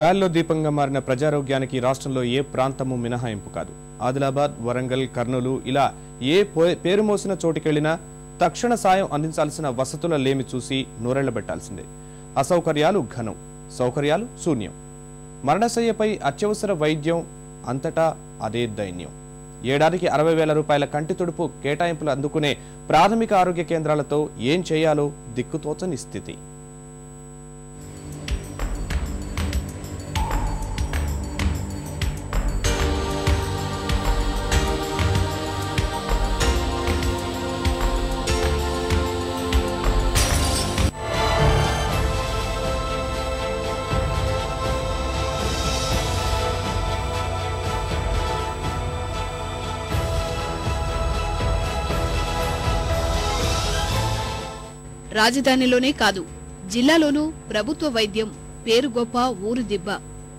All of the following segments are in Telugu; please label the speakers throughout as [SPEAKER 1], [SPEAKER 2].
[SPEAKER 1] గాల్లో దీపంగా మారిన ప్రజారోగ్యానికి రాష్ట్రంలో ఏ ప్రాంతము మినహాయింపు కాదు. ఆదిలాబాద్ వరంగల్ కర్నూలు ఇలా ఏ పేరు మోసిన చోటికెళ్ళినా తక్షణ సాయం అందించాల్సిన వసతుల లేమి చూసి నూరెళ్ళబెట్టాల్సిందే అసౌకర్యాలు ఘనం సౌకర్యాలు శూన్యం. మరణశయ్యపై అత్యవసర వైద్యం అంతటా అదే దైన్యం. ఏడాదికి అరవై వేల రూపాయల కంటి తుడుపు కేటాయింపులు అందుకునే ప్రాథమిక ఆరోగ్య కేంద్రాలతో ఏం చేయాలో దిక్కుతోచని స్థితి.
[SPEAKER 2] రాజధానిలోనే కాదు జిల్లాలోనూ ప్రభుత్వ వైద్యం పేరు గొప్ప ఊరు దిబ్బ.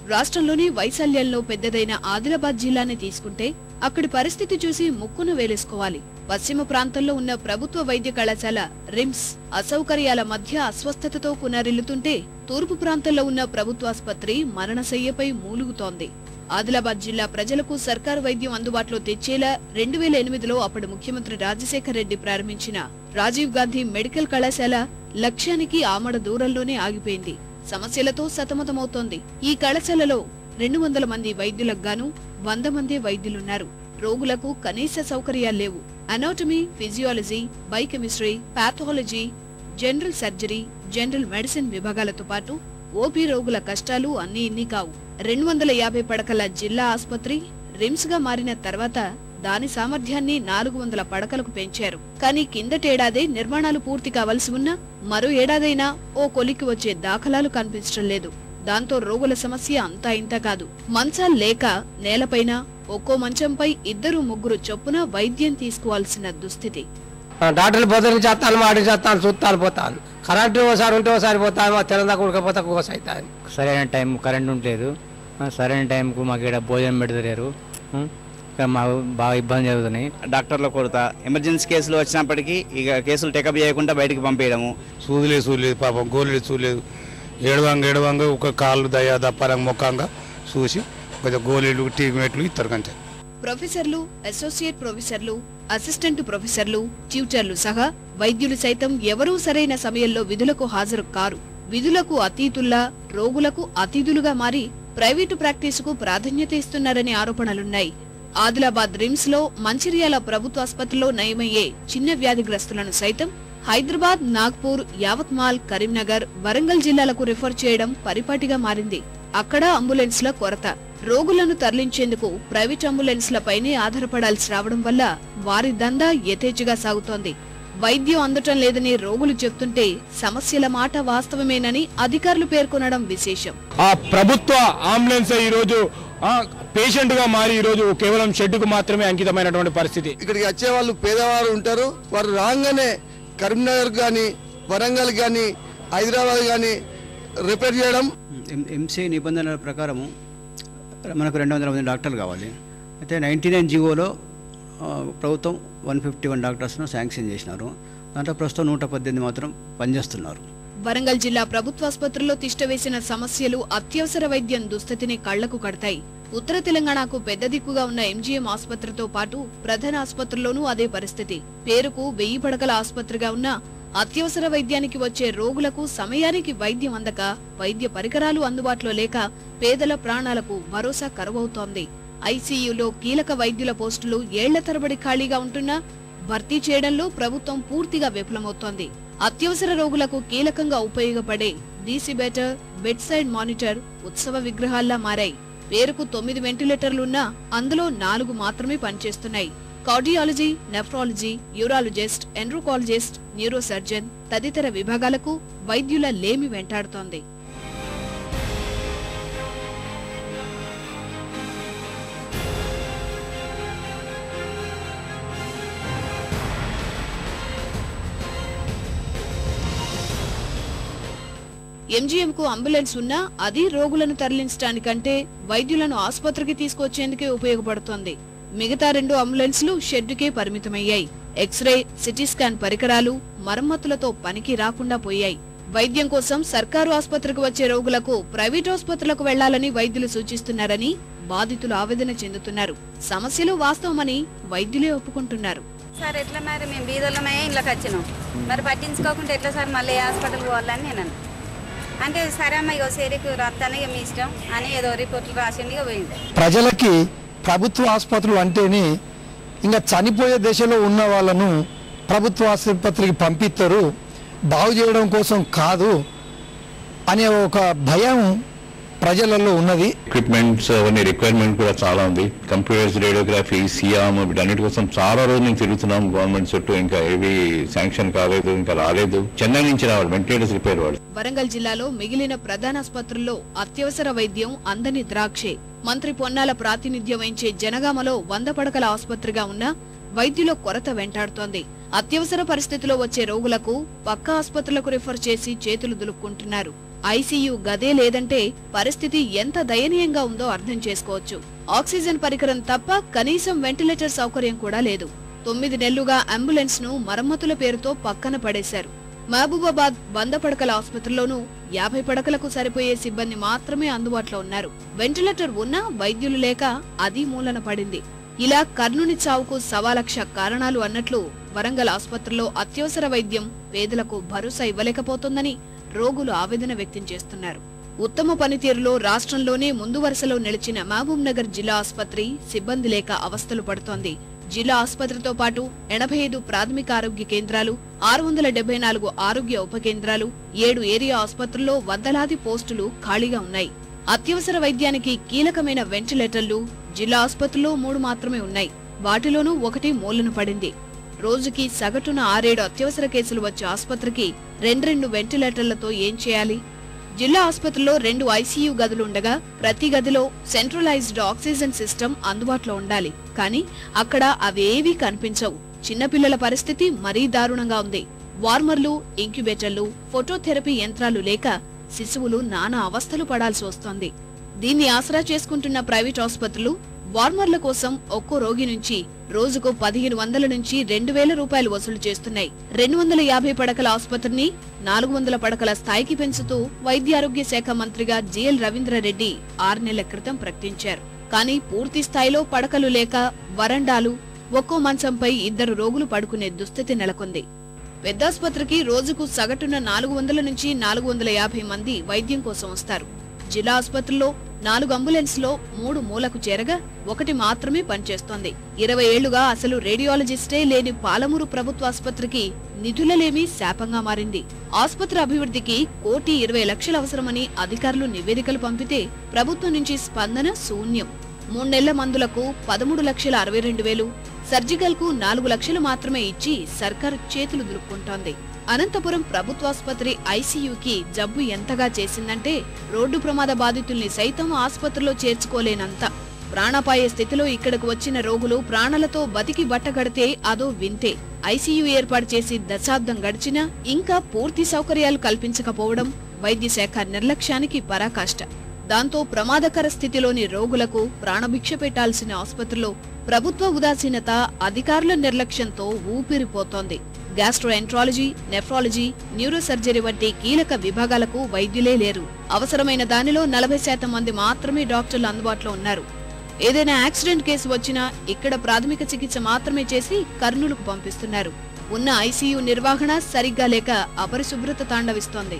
[SPEAKER 2] రాష్ట్రంలోని వైశాల్యంలో పెద్దదైన ఆదిలాబాద్ జిల్లాని తీసుకుంటే అక్కడి పరిస్థితి చూసి ముక్కును వేలేసుకోవాలి. పశ్చిమ ప్రాంతంలో ఉన్న ప్రభుత్వ వైద్య కళాశాల రిమ్స్ అసౌకర్యాల మధ్య అస్వస్థతతో కునరిల్లుతుంటే తూర్పు ప్రాంతంలో ఉన్న ప్రభుత్వాసుపత్రి మరణశయ్యపై మూలుగుతోంది. ఆదిలాబాద్ జిల్లా ప్రజలకు సర్కారు వైద్యం అందుబాటులో తెచ్చేలా రెండు వేల ఎనిమిదిలో అప్పటి ముఖ్యమంత్రి రాజశేఖర రెడ్డి ప్రారంభించిన రాజీవ్ గాంధీ మెడికల్ కళాశాల లక్ష్యానికి ఆమడ దూరంలోనే ఆగిపోయింది. సమస్యలతో సతమతమవుతోంది. ఈ కళాశాలలో రెండు వందల మంది వైద్యులకు గాను వంద మంది వైద్యులున్నారు. రోగులకు కనీస సౌకర్యాలు లేవు. Anatomy physiology biochemistry pathology general surgery general medicine విభాగాలతో పాటు ఓపీ రోగుల కష్టాలు అన్ని ఇన్ని కావు. రెండు వందల యాభై పడకల జిల్లా ఆసుపత్రి రిమ్స్గా మారిన తర్వాత దాని సామర్థ్యాన్ని నాలుగు వందల పడకలకు పెంచారు. కానీ కిందటేడాదే నిర్మాణాలు పూర్తి కావలసి ఉన్నా మరో ఏడాదైనా ఓ కొలికి వచ్చే దాఖలాలు కనిపించడం లేదు. దాంతో రోగుల సమస్య అంతా ఇంత కాదు. మంచాలు లేక నేలపైన ఒక్కో మంచంపై ఇద్దరు ముగ్గురు చొప్పున వైద్యం తీసుకోవాల్సిన దుస్థితి.
[SPEAKER 3] డాక్టర్లు బొద్దలు చేస్తాను మాడి చేస్తాను చూస్తాను పోతాను. కరెంట్ ఓసారి ఉంటే ఓసారి పోతాను తెలంగాణ ఉడకపోతే అవుతాను.
[SPEAKER 4] సరైన టైం కరెంట్ ఉండలేదు. సరైన టైంకు మాకు ఇక్కడ భోజనం పెడతలేరు. మాకు బాగా ఇబ్బంది జరుగుతున్నాయి.
[SPEAKER 5] డాక్టర్ల కొరత. ఎమర్జెన్సీ కేసులు వచ్చినప్పటికీ ఇక కేసులు టెకప్ చేయకుండా బయటికి పంపేయడము.
[SPEAKER 6] సూదులే చూడలేదు పాపం గోళీలు చూడలేదు ఏడవంగ ఏడవంగ ఒక కాళ్ళు దయ దప్పరంగా ముఖంగా చూసి కొంచెం గోళీలు ట్రీట్మెంట్లు ఇస్తారు కంటే
[SPEAKER 2] ప్రొఫెసర్లు అసోసియేట్ ప్రొఫెసర్లు అసిస్టెంట్ ప్రొఫెసర్లు ట్యూటర్లు సహా వైద్యులు సైతం ఎవరూ సరైన సమయంలో విధులకు హాజరు కారు. విధులకు అతీతుల్లా రోగులకు అతిథులుగా మారి ప్రైవేటు ప్రాక్టీసుకు ప్రాధాన్యత ఇస్తున్నారనే ఆరోపణలున్నాయి. ఆదిలాబాద్ రిమ్స్లో మంచిర్యాల ప్రభుత్వ ఆసుపత్రిలో నయమయ్యే చిన్న వ్యాధిగ్రస్తులను సైతం హైదరాబాద్ నాగ్పూర్ యావత్మాల్ కరీంనగర్ వరంగల్ జిల్లాలకు రిఫర్ చేయడం పరిపాటిగా మారింది. అక్కడ అంబులెన్స్ల కొరత. రోగులను తరలించేందుకు ప్రైవేట్ అంబులెన్స్లపైనే ఆధారపడాల్సి రావడం వల్ల వారి దందా యథేచ్ఛగా సాగుతోంది. వైద్యం అందటం లేదని రోగులు చెప్తుంటే సమస్యల మాట వాస్తవమేనని అధికారులు పేర్కొనడం విశేషం.
[SPEAKER 7] ఆ ప్రభుత్వ అంబులెన్స్ ఈ రోజు పేషెంట్గా మారి ఈ రోజు కేవలం షెడ్డుకు మాత్రమే అంకితమైనటువంటి పరిస్థితి.
[SPEAKER 8] ఇక్కడికి వచ్చే వాళ్ళు పేదవారు ఉంటారు వారు రాగానే కరీంనగర్ కానీ వరంగల్ కానీ హైదరాబాద్ కానీ రిపేర్ చేయడం.
[SPEAKER 9] ఎంసీ నిబంధనల ప్రకారము మనకు రెండు వందల మంది డాక్టర్లు కావాలి. అయితే నైంటీ నైన్ జీవోలో ప్రభుత్వం వన్ ఫిఫ్టీ వన్ డాక్టర్స్ను శాంక్షన్ చేసినారు. దాంట్లో ప్రస్తుతం నూట పద్దెనిమిది మాత్రం పనిచేస్తున్నారు.
[SPEAKER 2] వరంగల్ జిల్లా ప్రభుత్వాసుపత్రిలో తిష్టవేసిన సమస్యలు అత్యవసర వైద్యం దుస్థితిని కళ్ళకు కడతాయి. ఉత్తర తెలంగాణకు పెద్ద దిక్కుగా ఉన్న ఎంజీఎం ఆసుపత్రితో పాటు ప్రధాన ఆసుపత్రిలోనూ అదే పరిస్థితి. పేరుకు వెయ్యి పడకల ఆసుపత్రిగా ఉన్న అత్యవసర వైద్యానికి వచ్చే రోగులకు సమయానికి వైద్యం అందక వైద్య పరికరాలు అందుబాటులో లేక పేదల ప్రాణాలకు భరోసా కరువవుతోంది. ఐసీయూలో కీలక వైద్యుల పోస్టులు ఏళ్ళ తరబడి ఖాళీగా ఉంటున్నా భర్తీ చేయడంలో ప్రభుత్వం పూర్తిగా విఫలమవుతోంది. అత్యవసర రోగులకు కీలకంగా ఉపయోగపడే డీసీబెటర్ బెడ్ సైడ్ మానిటర్ ఉత్సవ విగ్రహాల్లా మారాయి. పేరుకు తొమ్మిది వెంటిలేటర్లున్నా అందులో నాలుగు మాత్రమే పనిచేస్తున్నాయి. Cardiology nephrology urologist endocrinologist neurosurgeon తదితర విభాగాలకు వైద్యుల లేమి వెంటాడుతోంది. ఎంజీఎంకు అంబులెన్స్ ఉన్నా అది రోగులను తరలించడానికంటే వైద్యులను ఆసుపత్రికి తీసుకొచ్చేందుకే ఉపయోగపడుతోంది. మిగతా రెండు అంబులెన్స్లు షెడ్డుకే పరిమితమయ్యాయి. ఎక్స్రే సిటీ స్కాన్ పరికరాలు మరమ్మతులతో పనికి రాకుండా పోయాయి. వైద్యం కోసం సర్కారు ఆసుపత్రికి వచ్చే రోగులకు ప్రైవేట్ ఆసుపత్రులకు వెళ్ళాలని వైద్యులు సూచిస్తున్నారని బాధితులు ఆవేదన చెందుతున్నారు. సమస్యలు వాస్తవమని వైద్యులే ఒప్పుకుంటున్నారు.
[SPEAKER 10] సార్ ఎట్లా మరి? మేము బీదలమే ఇళ్ళకి వచ్చినాం. మరి పట్టించుకోకుండా ఎట్లా సార్ మళ్ళీ హాస్పిటల్ పోవాలని నేను అంటే సరే అమ్మ ఇగో సేరికి రక్తాన్ని ఇక మీ ఇష్టం అని ఏదో రిపోర్ట్లు రాసిండి ఇక పోయింది
[SPEAKER 11] ప్రజలకి ప్రభుత్వ ఆసుపత్రులు అంటేనే ఇంకా చనిపోయే దశలో ఉన్న వాళ్ళను ప్రభుత్వ ఆసుపత్రికి పంపిస్తారు బాగు చేయడం కోసం కాదు అనే ఒక భయం ప్రజలలో ఉన్నది
[SPEAKER 12] ఎక్విప్మెంట్స్ అవన్నీ రిక్వైర్మెంట్ కూడా చాలా ఉంది. కంప్యూటర్స్ రేడియోగ్రఫీ సియామ్ వీటన్నిటి కోసం చాలా రోజులు నుంచి తిరుగుతున్నాం. గవర్నమెంట్ చుట్టూ ఇంకా ఏవి శాంక్షన్ కాలేదు ఇంకా రాలేదు. చెన్నై నుంచి రావాలి వెంటిలేటర్స్ రిపేర్ వాళ్ళు.
[SPEAKER 2] వరంగల్ జిల్లాలో మిగిలిన ప్రధాన ఆసుపత్రుల్లో అత్యవసర వైద్యం అందని ద్రాక్షే. మంత్రి పొన్నాల ప్రాతినిధ్యం వహించే జనగామలో వంద పడకల ఆసుపత్రిగా ఉన్న వైద్యుల కొరత వెంటాడుతోంది. అత్యవసర పరిస్థితిలో వచ్చే రోగులకు పక్క ఆసుపత్రులకు రిఫర్ చేసి చేతులు దులుపుకుంటున్నారు. ఐసీయూ గదే లేదంటే పరిస్థితి ఎంత దయనీయంగా ఉందో అర్థం చేసుకోవచ్చు. ఆక్సిజన్ పరికరం తప్ప కనీసం వెంటిలేటర్ సౌకర్యం కూడా లేదు. తొమ్మిది నెలలుగా అంబులెన్స్ను మరమ్మతుల పేరుతో పక్కన పడేశారు. మహబూబాబాద్ వంద పడకల ఆసుపత్రిలోనూ యాభై పడకలకు సరిపోయే సిబ్బంది మాత్రమే అందుబాటులో ఉన్నారు. వెంటిలేటర్ ఉన్నా వైద్యులు లేక అది మూలన పడింది. ఇలా కర్ణుని చావుకు సవాలక్ష కారణాలు అన్నట్లు వరంగల్ ఆసుపత్రిలో అత్యవసర వైద్యం పేదలకు భరోసా ఇవ్వలేకపోతుందని రోగులు ఆవేదన వ్యక్తం చేస్తున్నారు. ఉత్తమ పనితీరులో రాష్ట్రంలోనే ముందు వరుసలో నిలిచిన మహబూబ్ నగర్ జిల్లా ఆసుపత్రి సిబ్బంది లేక అవస్థలు పడుతోంది. జిల్లా ఆసుపత్రితో పాటు ఎనభై ఐదు ప్రాథమిక ఆరోగ్య కేంద్రాలు ఆరు వందల డెబ్బై నాలుగు ఆరోగ్య ఉప కేంద్రాలు ఏడు ఏరియా ఆసుపత్రుల్లో వందలాది పోస్టులు ఖాళీగా ఉన్నాయి. అత్యవసర వైద్యానికి కీలకమైన వెంటిలేటర్లు జిల్లా ఆసుపత్రిలో మూడు మాత్రమే ఉన్నాయి. వాటిలోనూ ఒకటి మూలన పడింది. రోజుకి సగటున ఆరేడు అత్యవసర కేసులు వచ్చే ఆసుపత్రికి రెండు రెండు వెంటిలేటర్లతో ఏం చేయాలి? జిల్లా ఆసుపత్రిలో రెండు ఐసీయూ గదులు ఉండగా ప్రతి గదిలో సెంట్రలైజ్డ్ ఆక్సిజన్ సిస్టమ్ అందుబాటులో ఉండాలి. కానీ అక్కడ అవేవీ కనిపించవు. చిన్నపిల్లల పరిస్థితి మరీ దారుణంగా ఉంది. వార్మర్లు ఇంక్యుబేటర్లు ఫోటోథెరపీ యంత్రాలు లేక శిశువులు నానా అవస్థలు పడాల్సి వస్తోంది. దీన్ని ఆసరా చేసుకుంటున్న ప్రైవేట్ ఆసుపత్రులు వార్మర్ల కోసం ఒక్కో రోగి నుంచి రోజుకు పదిహేను వందల నుంచి రెండు వేల రూపాయలు వసూలు చేస్తున్నాయి. రెండు వందల యాభై పడకల ఆసుపత్రిని నాలుగు వందల పడకల స్థాయికి పెంచుతూ వైద్యారోగ్య శాఖ మంత్రిగా జిఎల్ రవీంద్రారెడ్డి ఆరు నెలల క్రితం ప్రకటించారు. కానీ పూర్తి స్థాయిలో పడకలు లేక వరండాలు ఒక్కో మంచంపై ఇద్దరు రోగులు పడుకునే దుస్థితి నెలకొంది. పెద్దాసుపత్రికి రోజుకు సగటున నాలుగు వందల నుంచి నాలుగు వందల యాభై మంది వైద్యం కోసం వస్తారు. జిల్లా ఆసుపత్రిలో నాలుగు అంబులెన్స్లో మూడు మూలకు చేరగా ఒకటి మాత్రమే పనిచేస్తోంది. ఇరవై ఏళ్ళుగా అసలు రేడియాలజిస్టే లేని పాలమూరు ప్రభుత్వ ఆసుపత్రికి శాపంగా మారింది. ఆసుపత్రి అభివృద్ధికి కోటి ఇరవై లక్షలు అవసరమని అధికారులు నివేదికలు పంపితే ప్రభుత్వం నుంచి స్పందన శూన్యం. మూడు నెలల మందులకు పదమూడు లక్షల అరవై రెండు వేలు సర్జికల్కు నాలుగు లక్షలు మాత్రమే ఇచ్చి సర్కారు చేతులు దులుపుకుంటోంది. అనంతపురం ప్రభుత్వాసుపత్రి ఐసీయూకి జబ్బు ఎంతగా చేసిందంటే రోడ్డు ప్రమాద బాధితుల్ని సైతం ఆసుపత్రిలో చేర్చుకోలేనంత. ప్రాణాపాయ స్థితిలో ఇక్కడకు వచ్చిన రోగులు ప్రాణాలతో బతికి బట్టగడితే అదో వింతే. ఐసీయూ ఏర్పాటు చేసి దశాబ్దం గడిచినా ఇంకా పూర్తి సౌకర్యాలు కల్పించకపోవడం వైద్య శాఖ నిర్లక్ష్యానికి పరాకాష్ట. దాంతో ప్రమాదకర స్థితిలోని రోగులకు ప్రాణభిక్ష పెట్టాల్సిన ఆసుపత్రిలో ప్రభుత్వ ఉదాసీనత అధికారుల నిర్లక్ష్యంతో ఊపిరిపోతోంది. గ్యాస్ట్రోఎంట్రాలజీ నెఫ్రాలజీ న్యూరోసర్జరీ వంటి కీలక విభాగాలకు వైద్యులే లేరు. అవసరమైన దానిలో నలభై శాతం మంది మాత్రమే డాక్టర్లు అందుబాటులో ఉన్నారు. ఏదైనా యాక్సిడెంట్ కేసు వచ్చినా ఇక్కడ ప్రాథమిక చికిత్స మాత్రమే చేసి కర్నూలుకు పంపిస్తున్నారు. ఉన్న ఐసీయూ నిర్వహణ సరిగ్గా లేక అపరిశుభ్రత తాండవిస్తోంది.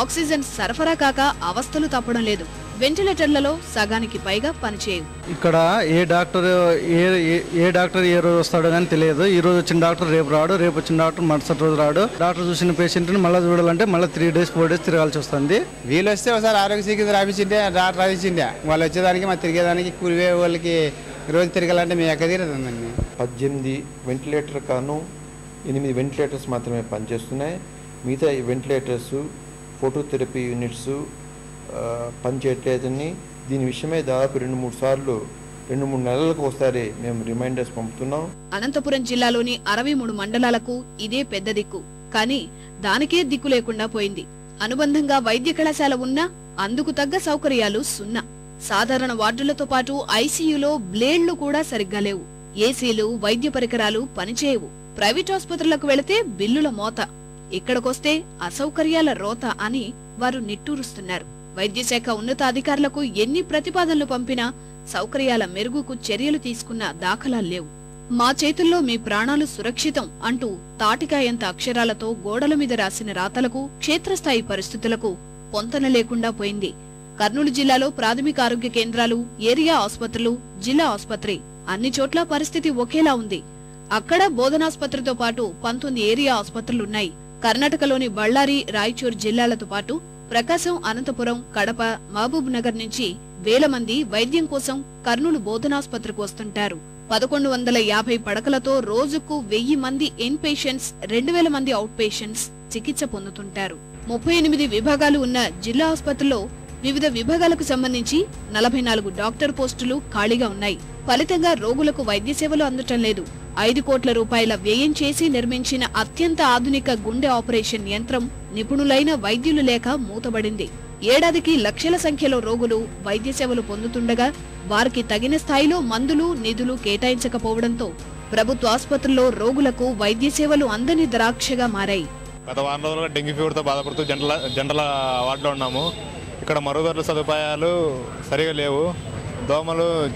[SPEAKER 2] ఆక్సిజన్ సరఫరా కాక అవస్థలు తప్పడం లేదు. వెంటిలేటర్లలో సగానికి పైగా పనిచేయవు.
[SPEAKER 13] ఇక్కడ ఏ డాక్టర్ ఏ ఏ- ఏ డాక్టర్ ఏ రోజు వస్తాడో కానీ తెలియదు. ఈ రోజు వచ్చిన డాక్టర్ రేపు రాడు రేపు వచ్చిన డాక్టర్ మరుసటి రోజు రాడు. డాక్టర్ చూసిన పేషెంట్ని మళ్ళీ చూడాలంటే మళ్ళీ త్రీ డేస్ ఫోర్ డేస్ తిరగాల్సి వస్తుంది.
[SPEAKER 14] వీళ్ళు వస్తే ఒకసారి ఆరోగ్య చికిత్స రాపించిండే డాక్టర్ రాపించిండే వాళ్ళు వచ్చేదానికి మా తిరిగేదానికి కూలివే వాళ్ళకి రోజు తిరగాలంటే మేము ఎక్క తీరుతుందండి
[SPEAKER 15] పద్దెనిమిది వెంటిలేటర్ కాను ఎనిమిది వెంటిలేటర్స్ మాత్రమే పనిచేస్తున్నాయి. మిగతా ఈ వెంటిలేటర్స్ ఫోటోథెరపీ యూనిట్స్ పనిచేయట్లేదని దీని విషయమై దాదాపు రెండు మూడు సార్లు రెండు మూడు నెలలకు ఒకసారి మేము రిమైండర్స్ పంపుతున్నాం.
[SPEAKER 2] అనంతపురం జిల్లాలోని అరవై మూడు మండలాలకు ఇదే పెద్ద దిక్కు. కానీ దానికే దిక్కు లేకుండా పోయింది. అనుబంధంగా వైద్య కళాశాల ఉన్నా అందుకు తగ్గ సౌకర్యాలు సున్నా. సాధారణ వార్డులతో పాటు ఐసీయూలో బ్లేడ్లు కూడా సరిగ్గా లేవు. ఏసీలు వైద్య పరికరాలు పనిచేయవు. ప్రైవేట్ ఆసుపత్రులకు వెళితే బిల్లుల మోత. ఇక్కడికొస్తే అసౌకర్యాల రోత అని వారు నిట్టూరుస్తున్నారు. వైద్యశాఖ ఉన్నతాధికారులకు ఎన్ని ప్రతిపాదనలు పంపినా సౌకర్యాల మెరుగుకు చర్యలు తీసుకున్న దాఖలాలు లేవు. మా చేతుల్లో మీ ప్రాణాలు సురక్షితం అంటూ తాటికాయంత అక్షరాలతో గోడల మీద రాసిన రాతలకు క్షేత్రస్థాయి పరిస్థితులకు పొంతన లేకుండా పోయింది. కర్నూలు జిల్లాలో ప్రాథమిక ఆరోగ్య కేంద్రాలు ఏరియా ఆసుపత్రులు జిల్లా ఆసుపత్రి అన్ని చోట్ల పరిస్థితి ఒకేలా ఉంది. అక్కడ బోధనాసుపత్రితో పాటు పంతొమ్మిది ఏరియా ఆసుపత్రులున్నాయి. కర్ణాటకలోని బళ్ళారి రాయచూర్ జిల్లాలతో పాటు ప్రకాశం అనంతపురం కడప మహబూబ్ నగర్ నుంచి వేల మంది వైద్యం కోసం కర్నూలు బోధనాసుపత్రికి వస్తుంటారు. పదకొండు వందల యాభై పడకలతో రోజుకు వెయ్యి మంది ఇన్ పేషెంట్స్ రెండు వేల మంది అవుట్ పేషెంట్స్ చికిత్స పొందుతుంటారు. ముప్పై ఎనిమిది విభాగాలు ఉన్న జిల్లా ఆసుపత్రిలో వివిధ విభాగాలకు సంబంధించి నలభై నాలుగు డాక్టర్ పోస్టులు ఖాళీగా ఉన్నాయి. ఫలితంగా రోగులకు వైద్య సేవలు అందటం లేదు. ఐదు కోట్ల రూపాయల వ్యయం చేసి నిర్మించిన అత్యంత ఆధునిక గుండె ఆపరేషన్ యంత్రం నిపుణులైన వైద్యులు లేక మూతబడింది. ఏడాదికి లక్షల సంఖ్యలో రోగులు వైద్య సేవలు పొందుతుండగా వారికి తగిన స్థాయిలో మందులు నిధులు కేటాయించకపోవడంతో ప్రభుత్వ ఆసుపత్రుల్లో రోగులకు వైద్య సేవలు అందని ద్రాక్షగా మారాయి.
[SPEAKER 16] గత వారం రోజులుగా డెంగ్యూ ఫీవర్తో బాధపడుతూ జనరల్ జనరల్ వార్డులో ఉన్నాము. ఇక్కడ మరుగుదొడ్ల సదుపాయాలు సరిగా లేవు. దోమలు